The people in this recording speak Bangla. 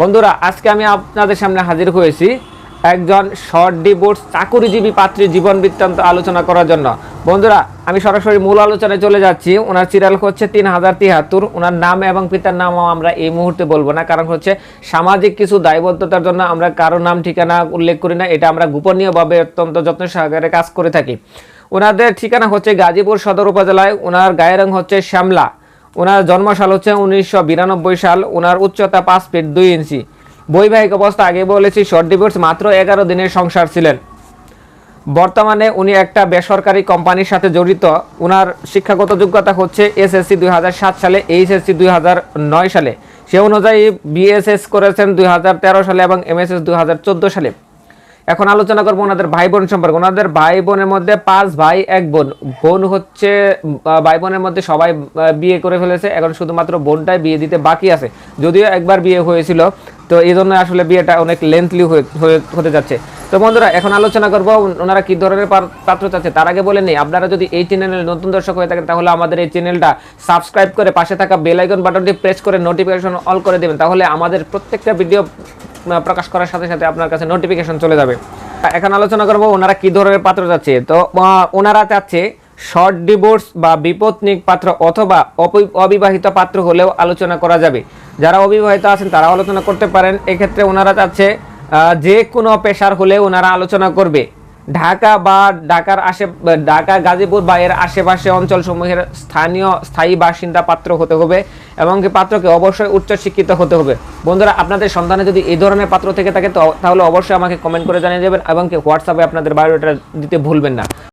বন্ধুরা, আজকে আমি আপনাদের সামনে হাজির হয়েছি একজন শর্ট ডিভোর্স চাকুরিজীবী পাত্রীর জীবন বৃত্তান্ত আলোচনা করার জন্য। বন্ধুরা, আমি সরাসরি মূল আলোচনায় চলে যাচ্ছি। ওনার চিরাল হচ্ছে তিন হাজার তিয়াত্তর ওনার নাম এবং পিতার নামও আমরা এই মুহূর্তে বলব না, কারণ হচ্ছে সামাজিক কিছু দায়বদ্ধতার জন্য আমরা কারও নাম, ঠিকানা উল্লেখ করি না। এটা আমরা গোপনীয়ভাবে অত্যন্ত যত্ন সহকারে কাজ করে থাকি। ওনাদের ঠিকানা হচ্ছে গাজীপুর সদর উপজেলায়। ওনার গায়ের রং হচ্ছে শ্যামলা। ওনার জন্মসাল হচ্ছে উনিশশো বিরানব্বই সাল ওনার উচ্চতা পাঁচ ফিট দুই ইঞ্চি। বৈবাহিক অবস্থা, আগে বলেছি শর্ট ডিভোর্স মাত্র এগারো দিনের সংসার ছিলেন। বর্তমানে উনি একটা বেসরকারি কোম্পানির সাথে জড়িত। ওনার শিক্ষাগত যোগ্যতা হচ্ছে এসএসসি দুই হাজার সাত সালে, এইচএসসি দুই হাজার নয় সালে। সে অনুযায়ী বিএসএস করেছেন দুই হাজার তেরো সালে এবং এমএসএস দুই হাজার চোদ্দ সালে। এখন আলোচনা করব ওনাদের ভাই বোন সম্পর্কে। ওনাদের ভাই বোনের মধ্যে পাঁচ ভাই, এক বোন। বোন হচ্ছে ভাই বোনের মধ্যে সবাই বিয়ে করে ফেলেছে। এখন শুধুমাত্র বোনটাই বিয়ে দিতে বাকি আছে। যদিও একবার বিয়ে হয়েছিল, তো এই জন্য আসলে বিয়েটা অনেক লেন্থলি হতে যাচ্ছে। তো বন্ধুরা, এখন আলোচনা করব ওনারা কী ধরনের পাত্র চাচ্ছে? তার আগে বলে নেই, আপনারা যদি এই চ্যানেলে নতুন দর্শক হয়ে থাকেন, তাহলে আমাদের এই চ্যানেলটা সাবস্ক্রাইব করে পাশে থাকা বেল আইকন বাটনটি প্রেস করে নোটিফিকেশন অল করে দেবেন। তাহলে আমাদের প্রত্যেকটা ভিডিও প্রকাশ করার সাথে সাথে আপনার কাছে নোটিফিকেশন চলে যাবে। এখন আলোচনা করব ওনারা কি ধরনের পাত্র চাচ্ছে? তো ওনারা চাচ্ছে শর্ট ডিভোর্স বা বিপত্নিক পাত্র অথবা অবিবাহিত পাত্র হলেও আলোচনা করা যাবে। যারা অবিবাহিত আছেন তারা আলোচনা করতে পারেন। এক্ষেত্রে ওনারা চাচ্ছে যে কোনো পেশার হলে ওনারা আলোচনা করবে। ঢাকা বা ঢাকার আশে ঢাকা, গাজীপুর বা এর আশেপাশে অঞ্চল সমূহের স্থানীয় স্থায়ী বাসিন্দা পাত্র হতে হবে এবং কি পাত্রকে অবশ্যই উচ্চ শিক্ষিত হতে হবে। বন্ধুরা, আপনাদের সন্ধানে যদি এই ধরনের পাত্র থেকে থাকে তাহলে অবশ্যই আমাকে কমেন্ট করে জানিয়ে দেবেন এবং কি হোয়াটসঅ্যাপে আপনাদের বায়োডাটা দিতে ভুলবেন না।